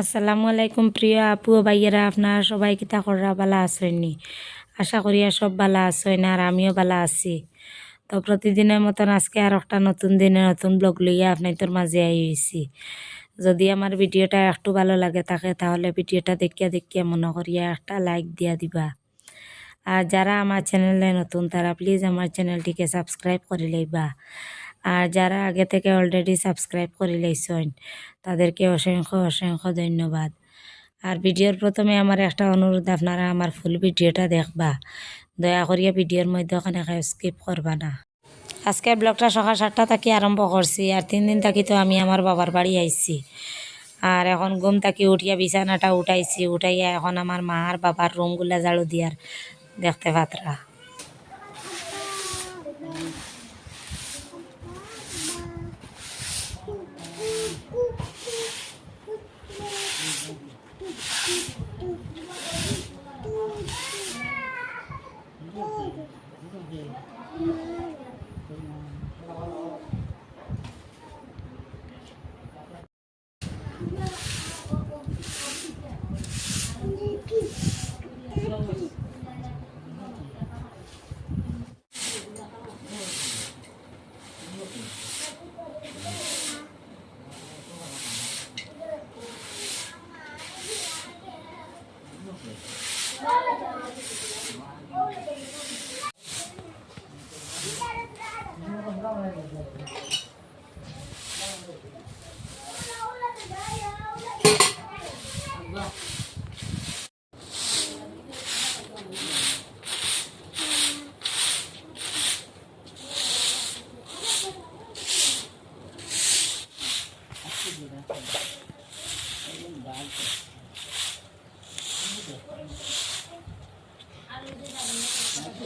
আসসালামু আলাইকুম প্রিয় আপু ভাইয়েরা, আপনারা সবাই কিতা কররা বালা আসেননি আশা করি সব বালা আসেন আর আমিও বালা আছি। তো প্রতিদিনের মতন আজকে আর একটা নতুন দিনে নতুন ব্লগ লইয়া আপনাদের মাঝে আই হয়েছি যদি আমার ভিডিওটা একটু ভালো লাগে থাকে, তাহলে ভিডিওটা দেখিয়া দেখিয়া মনে করিয়া একটা লাইক দিয়া দিবা। আর যারা আমার চ্যানেলে নতুন, তারা প্লিজ আমার চ্যানেলটিকে সাবস্ক্রাইব করে লইবা। আর যারা আগে থেকে অলরেডি সাবস্ক্রাইব করে লইছেন তাদেরকে অসংখ্য অসংখ্য ধন্যবাদ। আর ভিডিওর প্রথমে আমার একটা অনুরোধ, আপনারা আমার ফুল ভিডিওটা দেখবা। দয়া করিয়া ভিডিওর মধ্যে ওখানে স্কিপ করবা না। আজকে ব্লগটা সকাল সাতটা থাকি আরম্ভ করছি, আর তিন দিন থাকি তো আমি আমার বাবার বাড়ি আইছি। আর এখন ঘুম থাকি উঠিয়া বিছানাটা উঠাইছি, উঠাইয়া এখন আমার মা আর বাবার রুমগুলা ঝাড়ু দিয়ার দেখতে পাত্রা।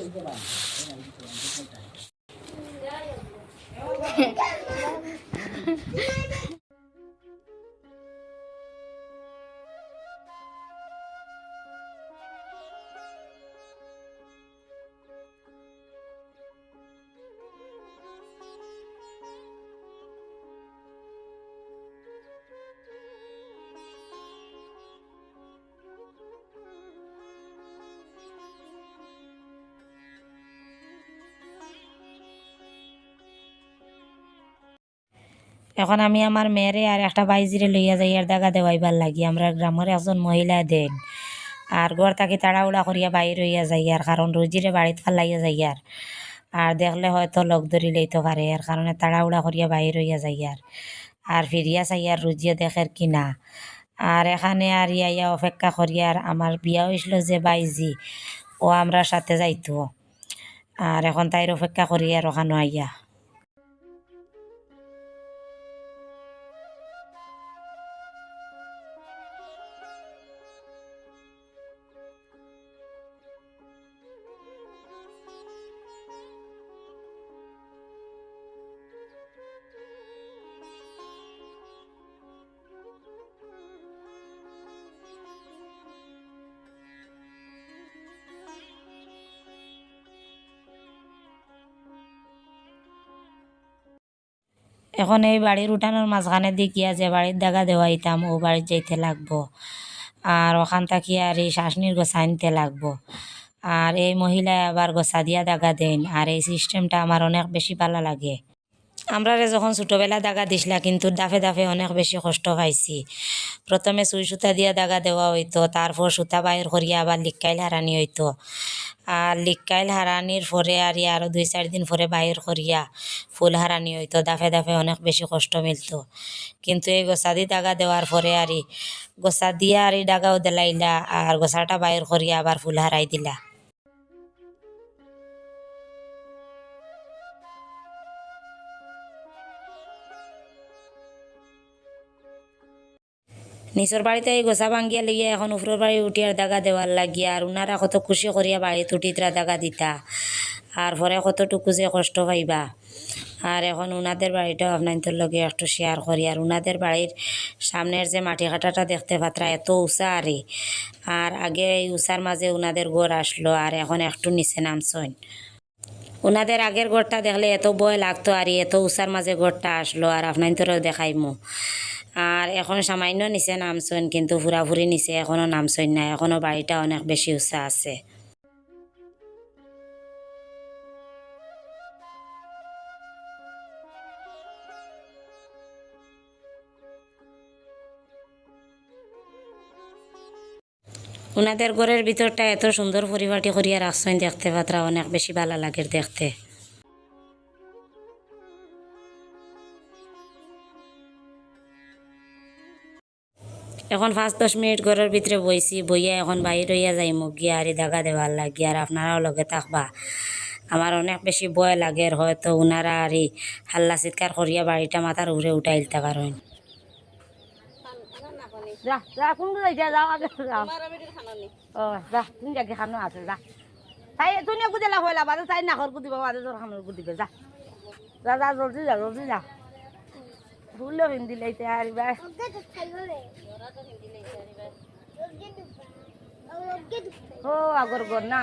ややこっち。এখন আমি আমার মেয়েরে আর একটা বাইজিরে লইয়া যাই আর দাগা দেওয়াইবার লাগি। আমরা গ্রামের একজন মহিলা দেন। আর ঘর থাকি তাড়াহুড়া করিয়া বাইর হইয়া যাই আর কারণ রুজিরে বাড়িত ফালাইয়া যাই আর আর দেখলে হয়তো লগ ধরি লইতে পারে আর কারণে তাড়াহুড়া করিয়া বাইর হইয়া যাই আর আর ফিরিয়া চাই আর রুজিয়ে দেখের কিনা আর এখানে আর ইয়া ইয়া অপেক্ষা করিয়া আর আমার বিয়া হয়েছিল যে বাইজি, ও আমরা সাথে যাইতো আর এখন তাইর অপেক্ষা করি, আর ওখানে আইয়া। এখন এই বাড়ির উঠানোর মাঝখানে দেখিয়া যে বাড়ির দাগা দেওয়াইতাম, ও বাড়ির যাইতে লাগবো। আর ওখান থাকি আর এই শাসনির গোছা আনতে লাগবো। আর এই মহিলা আবার গোছা দিয়া দাগা দেন, আর এই সিস্টেমটা আমার অনেক বেশি ভালো লাগে। আমরা যখন ছোটোবেলা দাগা দিছিলা, কিন্তু দাফে দাফে অনেক বেশি কষ্ট পাইছি। প্রথমে সুই সুতা দিয়া দাগা দেওয়া হইতো, তারপর সুতা বাইর করিয়া আবার লিক্কাইল হারানি হইতো। আর লিকাইল হারানির পরে আর আরও দুই চার দিন পরে বাইর করিয়া ফুল হারানি হইতো, দাফে দাফে অনেক বেশি কষ্ট মিলত। কিন্তু এই গোসা দি দাগা দেওয়ার পরে আর গোসা দিয়া আর ডাগাও দিলাইলা আর গোসাটা বাইর করিয়া আবার ফুল হারাই দিলা। নিচর বাড়িতে এই গোসা ভাঙ্গিয়া লিগিয়া এখন উপরের বাড়ি উঠিয়ার দাগা দেওয়ার লাগিয়া আর উনারা কত খুশি করিয়া বাড়িতে উঠিতরা দাগা দিতা। আর পরে কতটুকু যে কষ্ট পাইবা। আর এখন উনাদের বাড়িটাও আপনাদের লগে একটু শেয়ার করি আর উনাদের বাড়ির সামনের যে মাটি কাটাটা দেখতে পাত্রা এত উঁচা আরে আর আগে এই উঁচার মাঝে উনাদের ঘর আসলো আর এখন একটু নিচে নামছইন উনাদের আগের ঘরটা দেখলে এত বয় লাগতো আর এত উষার মাঝে ঘরটা আসলো। আর আপনাদেরও দেখাইমু। আর এখন সামান্য নিচে নামছেন কিন্তু ফুরাফুরি নিচে এখনও নামছেন না এখনও বাড়িটা অনেক বেশি উঁচা আছে। ওনাদের ঘরের ভিতরটা এত সুন্দর পরিপাটি করিয়া রাখছেন, দেখতে পাত্রা অনেক বেশি ভালো লাগে দেখতে। এখন পাঁচ দশ মিনিট ঘরের ভিতরে বইছি বইয়া এখন বাইর হইয়া যাই মুখ গিয়া আর দাগা দেওয়ার লাগি আর আপনারাও লগে থাকবা। আমার অনেক বেশি ভয় লাগে আর হয়তো উনারা আর হাল্লা চিৎকার করিয়া বাড়িটা মাথার উড়ে উঠাইলতে পারেন। যা যা কোন যাইতে যাও আগে যাও। ও যা তুমি যাকে খানো আছে যা। তাই তুমি হইলা বাদে তাই নাখর কুদিব বাদে তোর খানোর কুদিবে যা। যা যা জলদি যা জলদি যা। ভুললে হিন্দি লাইতে আরিবা। ও আগর গর না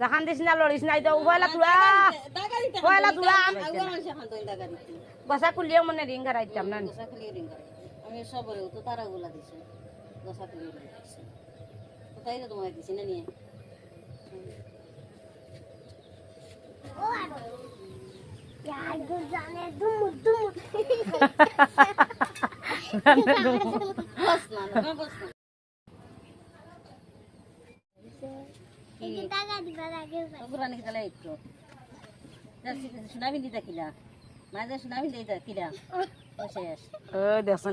দেখান দিস না লড়িস নাই তো উভয়লা তুলা উভয়লা তুলা বসা কুলিয়ে মনে রিং গারাইতাম না আমি সবরে তো তারা গুলা দিছে দশা তুলি দিছে। তো তাই তো তোমাকে দিছি না নিয়ে। বস বস ও দেখছেন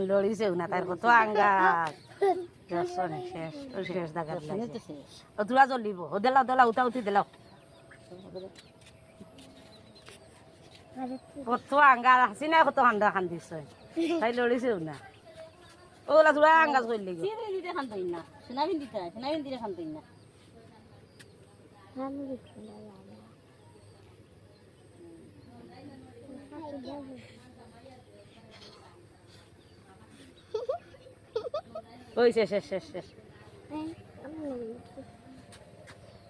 লড়িছে না তার কত আঙ্গার। দেখছেন শেষ শেষ তো শেষ ও তুলা জ্বলিব। ও দেলাও দেলাও উঠা উঠি, দেলাও। কত আঙ্গার হাসি না কত হান্দা খান্দিছে তাই লড়িছে না চলি গো চিত্রে দিতে খান্তই না দিতা শোনাবি দিতে খান্তই না ওই শেষ শেষ শেষ শেষ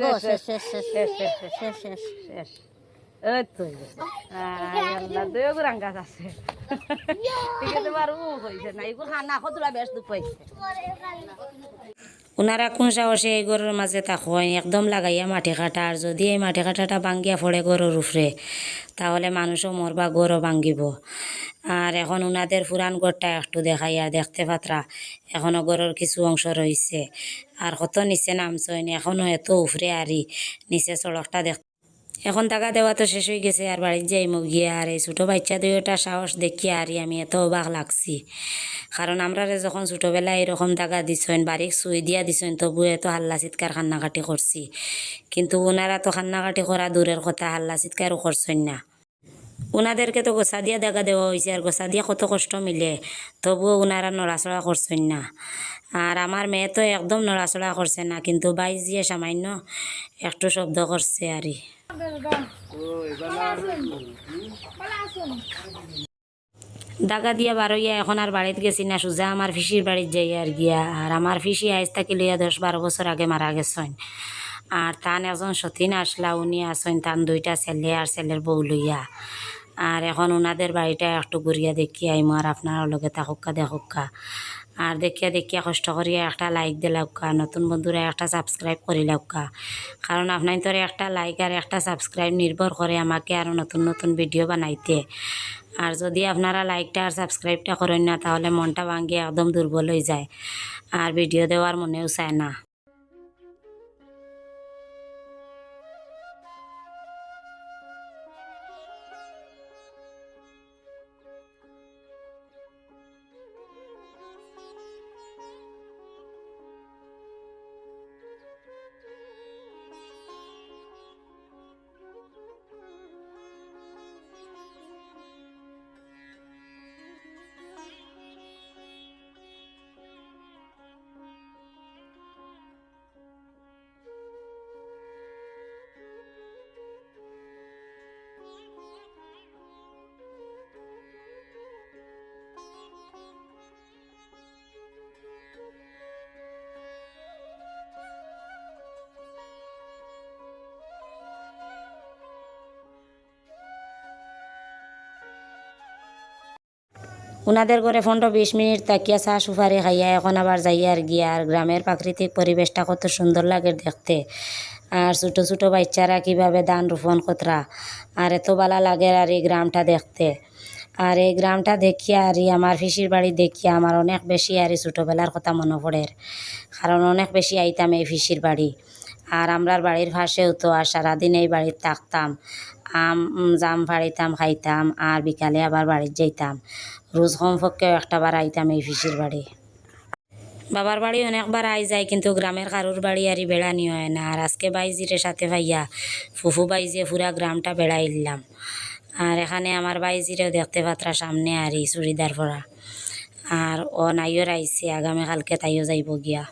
গো, শেষ শেষ, শেষ, শেষ শেষ শেষ শেষ শেষ শেষ ওই তো আল্লাহ দুই গুরাং ওনারা কোন সাহসে এই গরুর মাঝে থাকেন একদম লাগাইয়া মাটি কাটা আর যদি এই মাটি কাটাটা ভাঙ্গিয়া পড়ে গরুর উপরে তাহলে মানুষও মরবা গরু ভাঙ্গিব। আর এখন ওনাদের পুরান গড়টা একটু দেখাইয়া দেখতে পাত্রা এখনও গরুর কিছু অংশ রয়েছে আর কত নিচে নামছেন এখনও এত উফরে আরি নিচে সড়কটা দেখ এখন টাকা দেওয়া তো শেষ হয়ে গেছে, আর বাড়ির যাই মুখ গিয়ে, আর এই ছোটো বাচ্চা দুইটা সাহস দেখি আরি আমি এত অবাক লাগছি। কারণ আমরা যখন ছোটোবেলায় এরকম টাকা দিছেন, বাড়ির সুই দিয়া দিছেন তবু এত হাল্লা চিৎকার কান্নাকাটি করছি। কিন্তু ওনারা তো কান্নাকাটি করা দূরের কথা, হাল্লা চিৎকারও করছেন না। ওনাদেরকে তো গোসা দিয়া দেখা দেওয়া হয়েছে আর গোসা দিয়া কত কষ্ট মিলে, তবুও ওনারা নড়াচড়া করছেন না। আর আমার মেয়ে তো একদম নড়াচড়া করছে না, কিন্তু বাইশ দিয়ে সামান্য একটু শব্দ করছে আরই দাগা দিয়া বারোইয়া এখন আর বাড়িতে গেছি না, সুজা আমার ফিসির বাড়ির যাই আর গিয়া। আর আমার ফিসি আইস থাকি লইয়া দশ বারো বছর আগে মারা গেছেন। আর তান একজন সতীন আসলা, উনি আসেন তান দুইটা ছেলে আর ছেলের বউ লইয়া। আর এখন ওনাদের বাড়িটা একটু ঘুরিয়া দেখি আইমো, আর আপনার লগে থাকুকা দেখুকা আর দেখিয়া দেখিয়া কষ্ট করিয়া একটা লাইক দিলাউকা নতুন বন্ধুরা একটা সাবস্ক্রাইব করিলাউকা কারণ আপনার তোর একটা লাইক আর একটা সাবস্ক্রাইব নির্ভর করে আমাকে আরও নতুন নতুন ভিডিও বানাইতে। আর যদি আপনারা লাইকটা আর সাবস্ক্রাইবটা করেন না, তাহলে মনটা ভাঙ্গিয়ে একদম দুর্বল হয়ে যায়। আর ভিডিও দেওয়ার মনেও চায় না। ওনাদের ঘরে পনেরো বিশ মিনিট তাকিয়া চা সুপারি খাইয়া এখন আবার যাইয়া আর গিয়া আর গ্রামের প্রাকৃতিক পরিবেশটা কত সুন্দর লাগে দেখতে। আর ছোটো ছোটো বাচ্চারা কীভাবে ধান রোপণ কতরা, আর এত ভালো লাগে আর এই গ্রামটা দেখতে। আর এই গ্রামটা দেখিয়া আর আমার পিসির বাড়ি দেখিয়া আমার অনেক বেশি আর ছোটোবেলার কথা মনে পড়ে। কারণ অনেক বেশি আইতাম এই পিসির বাড়ি। আর আমরার বাড়ির পাশেও তো আর সারাদিন এই বাড়িতে থাকতাম। আম জাম ফাড়িতাম, খাইতাম, আর বিকালে আবার বাড়ির যাইতাম। রোজ কমপক্ষে একটাবার আইতাম এই পিসির বাড়ি। বাবার বাড়ি অনেকবার আই যায়, কিন্তু গ্রামের কারুর বাড়ি আর বেড়া নিয়ে হয় না। আর আজকে বাইজিরে সাথে ভাইয়া, ফুফু বাইজে পুরা গ্রামটা বেড়াই দিলাম আর এখানে আমার বাইজিরেও দেখতে পাত্রা সামনে আর এই চুড়িদার পরা। আর ও নাইও রাইছে, আগামীকালকে তাইও যাইব গিয়া।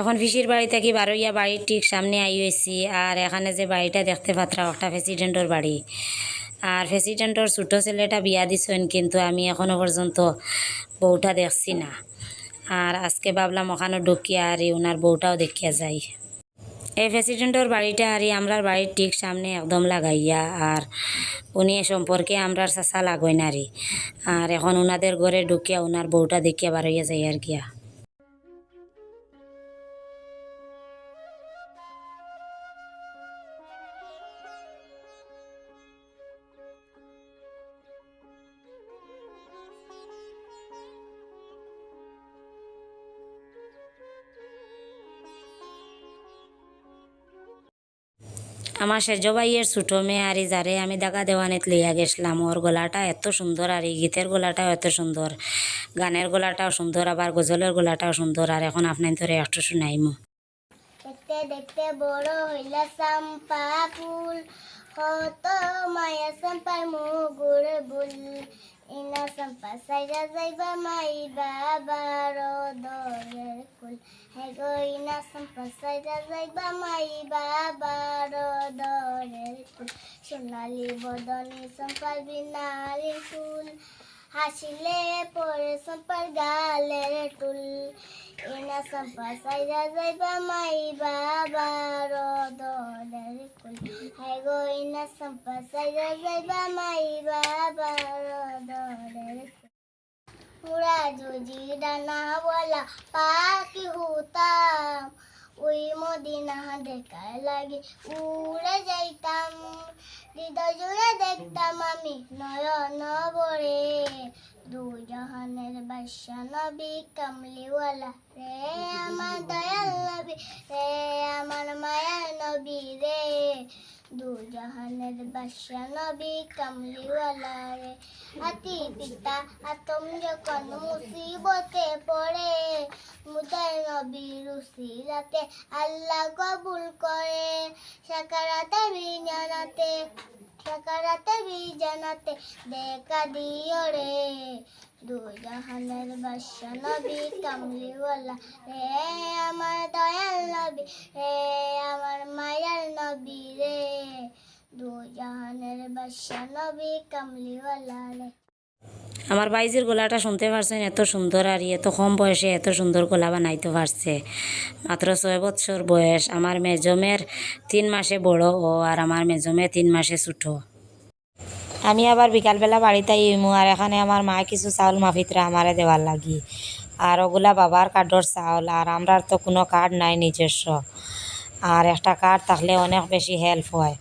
এখন পিসির বাড়ি থেকে বারোইয়া বাড়ির ঠিক সামনে আই হয়েছি আর এখানে যে বাড়িটা দেখতে পাত্রা একটা প্রেসিডেন্টর বাড়ি। আর প্রেসিডেন্টর ছোটো ছেলেটা বিয়া দিছেন, কিন্তু আমি এখনও পর্যন্ত বউটা দেখছি না। আর আজকে ভাবলাম ওখানে ঢুকিয়া আর ওনার বউটাও দেখিয়া যাই। এই প্রেসিডেন্টর বাড়িটা আর আমরার বাড়ির ঠিক সামনে একদম লাগাইয়া, আর উনি সম্পর্কে আমরার চাষা লাগই নারী আর এখন ওনাদের ঘরে ঢুকিয়া ওনার বউটা দেখিয়া বারোইয়া যাই আর গিয়া। আমার সেজ ভাইয়ের ছোটো মেয়ে আর যারে আমি দাগা দেওয়ানিত লইয়া গেছিলাম। ওর গলাটা এত সুন্দর আর এই গীতের গলাটাও এত সুন্দর। গানের গলাটাও সুন্দর, আবার গজলের গলাটাও সুন্দর, আর এখন আপনার ধরে একটু শুনাইমু। দেখতে দেখতে বড় হইলা চাম্পা ফুল কত মায়া চাম্পার মুগুর বুল। ইনা চাম্পা সাইরা যাইবা মাই বাবার দয়ের কুল হে গো ইনা চাম্পা সাইরা যাইবা মাই বাবার দয়ের কুল সোনালি বদনি চাম্পার বিনালি ফুল হাসিলে পরে সম্পার গালের টুল। এনা সম্পা সাইরা যাইবা মাই বাবার দলের কুল। হাই গো এনা সম্পা সাইরা যাইবা মাই বাবার দলের কুল। পুরা যদি ডানা বলা পাখি হতাম। ওই মদিনা দেখার লাগে উড়ে যাইতাম। হৃদয় জুড়ে দেখতাম আমি নয়ন বরে দু জাহানের বাদশা নবী কামলিওয়ালা। রে আমার দয়াল নবী, রে আমার মায়া নবী রে। দু জাহানের বাদশা নবী কামলিওয়ালা রে হাতি পিতা, আতম যখন মুসিবতে পড়ে মুদার নবী রুসিলাতে আল্লাহ কবুল করে। সাকারাতে বিজানাতে সাকারাতে বিজানাতে দেখা দিও রে। দু জাহানের বাদশা নবী কামলিওয়ালা রে আমার দয়াল নবী রে আমার মায়ার নবী রে দু জাহানের বাদশা নবী কামলিওয়ালা রে আমার বাইজির গলাটা শুনতে পারছেন, এত সুন্দর আর এত কম বয়সে এত সুন্দর গলা বানাইতে পারছে। মাত্র ছয় বছর বয়স। আমার মেজমের তিন মাসে বড় ও আর আমার মেজমে তিন মাসে ছোটো। আমি আবার বিকালবেলা বাড়িতে ইমু আর এখানে আমার মা কিছু চাউল মাফিতরা আমারে দেওয়ার লাগি। আর ওগুলা বাবার কার্ডর চাউল আর আমরার তো কোনো কার্ড নাই নিজস্ব। আর একটা কার্ড থাকলে অনেক বেশি হেল্প হয়।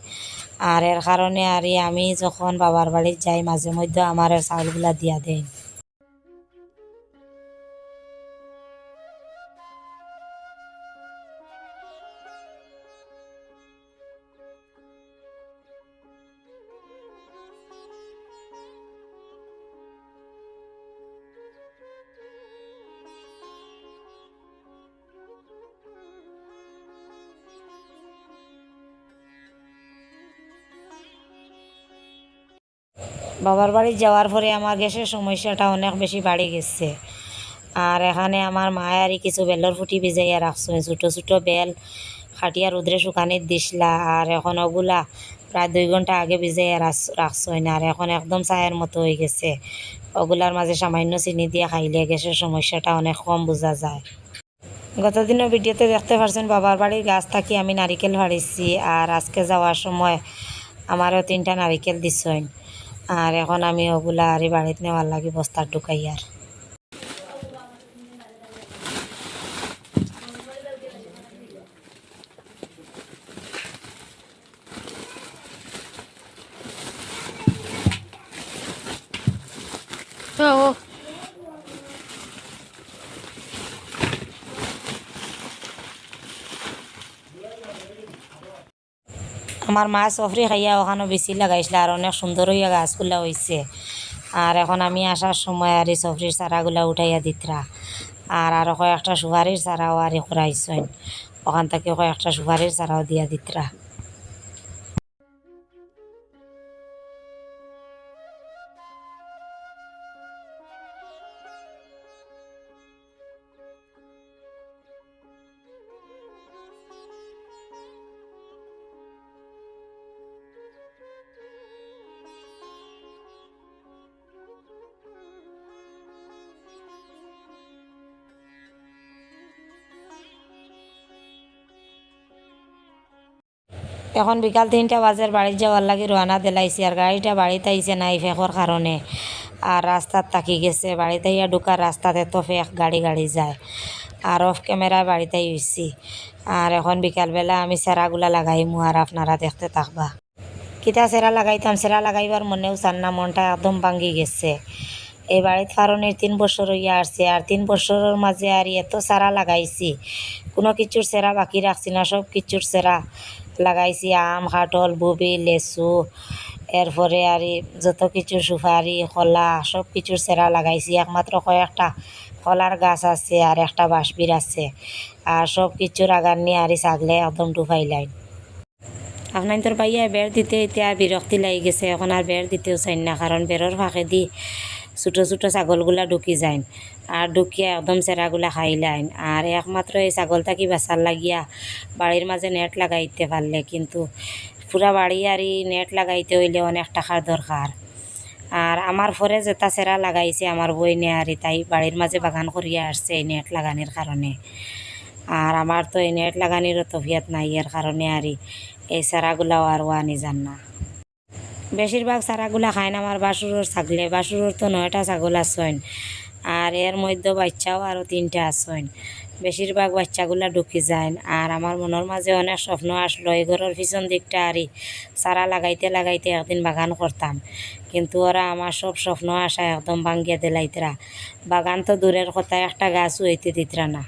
আর এর কারণে আর আমি যখন বাবার বাড়ি যাই, মাঝে মধ্যে আমার চাউলগুলা দিয়া দেয়। বাবার বাড়ি যাওয়ার পরে আমার গ্যাসের সমস্যাটা অনেক বেশি বাড়ে গেছে। আর এখানে আমার মায়ারই কিছু বেলর ফুটি ভিজাইয়া রাখছো, ছোটো ছোটো বেল খাটিয়া রোদ্রে শুকানিত দিসলা আর এখন ওগুলা প্রায় দুই ঘণ্টা আগে ভিজাইয়া রাখছো না, আর এখন একদম চায়ের মতো হয়ে গেছে। ওগুলার মাঝে সামান্য চিনি দিয়ে খাইলে গ্যাসের সমস্যাটা অনেক কম বোঝা যায়। গতদিনের ভিডিওতে দেখতে পারছেন, বাবার বাড়ির গাছ থাকি আমি নারিকেল ফাড়িছি আর আজকে যাওয়ার সময় আমারও তিনটা নারিকেল দিছেন। আর এখন আমি ওগুলা আর বাড়িতে নেওয়ার লাগি বস্তা ঢুকাই আর। আমার মা সফরি খাইয়া ওখানে বেশি লাগাইছিল আর অনেক সুন্দর হইয়া গাছগুলা হয়েছে আর এখন আমি আসার সময় আর এই সফরির চারাগুলা উঠাইয়া দিতরা আর আরও কয়েকটা সুপারির চারাও আর এ করাইছেন ওখান থেকে কয়েকটা সুপারির চারাও দিয়া দিতরা এখন বিকাল তিনটা বাজের বাড়ি যাওয়ার লাগি রওনা দিলাইছি আর গাড়িটা বাড়িতে আইছে নাই ফেকর কারণে আর রাস্তার তাকি গেছে, বাড়িতে ইয়া ঢুকার রাস্তাতে তো ফেঁক গাড়ি গাড়ি যায়। আর অফ ক্যামেরায় বাড়িতেই হইছি আর এখন বিকালবেলা আমি সেরাগুলা লাগাইমু আর আপনারা দেখতে থাকবা। কিতা সেরা লাগাইতাম সেরা লাগাইবার মনেও চান না, মনটা একদম ভাঙ্গি গেছে। এই বাড়িতে ফারণের তিন বছর হইয়া আসছে আর তিন বছরের মাঝে আর এত সারা লাগাইছি। কোনো কিছুর সেরা বাকি রাখছি না, সব কিছুর সেরা লাগাইছি, আম কাঠল বুবি, লেচু, এরপরে আর যত কিছু সুপারি, কলা, সব কিছুর সেরা লাগাইছি। একমাত্র কয়েকটা কলার গাছ আছে আর একটা বাঁশবির আছে। আর সব কিছুর আগার নিয়ে আর ছাগলে একদম ডুবাইলাই আপনার তোর ভাইয়া বের দিতে, এতিয়া বিরক্তি লাগি গেছে। এখন আর বের দিতেও চাই না কারণ বেরর ফাঁকে দি ছোটো ছোটো ছাগলগুলা ঢুকি যায় আর ঢুকিয়া একদম চেরাগুলা খাইলাইন আর একমাত্র এই ছাগলটা কি বাঁচার লাগিয়া বাড়ির মাঝে নেট লাগাইতে পারলে কিন্তু পুরা বাড়ি আর নেট লাগাইতে হইলে অনেক টাকার দরকার আর আমার ফরে যেটা চেরা লাগাইছে আমার বই নে আর তাই বাড়ির মাঝে বাগান করিয়া আসছে এই নেট লাগানির কারণে আর আমার তো এই নেট লাগানিরও তফিয়াত নাই এর কারণে আর এই চারাগুলাও আর আনি যান না। বেশিরভাগ চারাগুলা খায় না, আমার বাসুরের ছাগলে। বাসুরের তো নয়টা ছাগল আসছেন আর এর মধ্যে বাচ্চাও আরও তিনটা আসছেন বেশিরভাগ বাচ্চাগুলা ঢুকি যায় আর আমার মনের মাঝে অনেক স্বপ্ন আসলো, এই ঘরের পিছন দিকটা আরই চারা লাগাইতে লাগাইতে একদিন বাগান করতাম। কিন্তু ওরা আমার সব স্বপ্ন আসা একদম ভাঙ্গিয়া দিলাইতরা। বাগান তো দূরের কথা, একটা গাছও হইতে দিতরা না।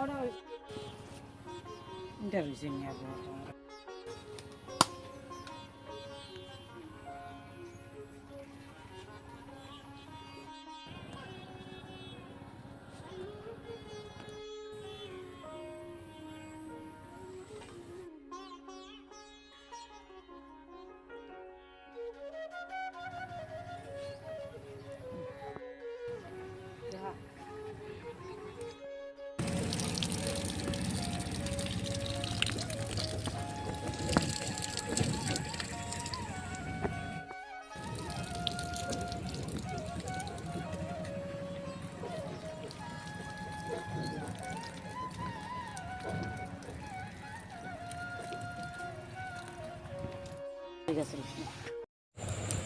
What are we? There is any other.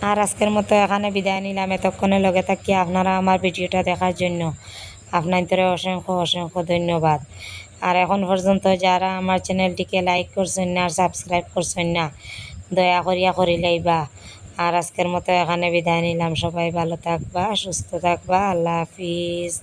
আর আজকের মতো এখানে বিদায় নিলাম। এতক্ষণে লগে থাকি আপনারা আমার ভিডিওটা দেখার জন্য। আপনাদের অসংখ্য অসংখ্য ধন্যবাদ। আর এখন পর্যন্ত যারা আমার চ্যানেলটিকে লাইক করছেন না আর সাবস্ক্রাইব করছেন না, দয়া করিয়া করি লাইবা। আর আজকের মতো এখানে বিদায় নিলাম। সবাই ভালো থাকবা, সুস্থ থাকবা। আল্লাহ হাফিজ।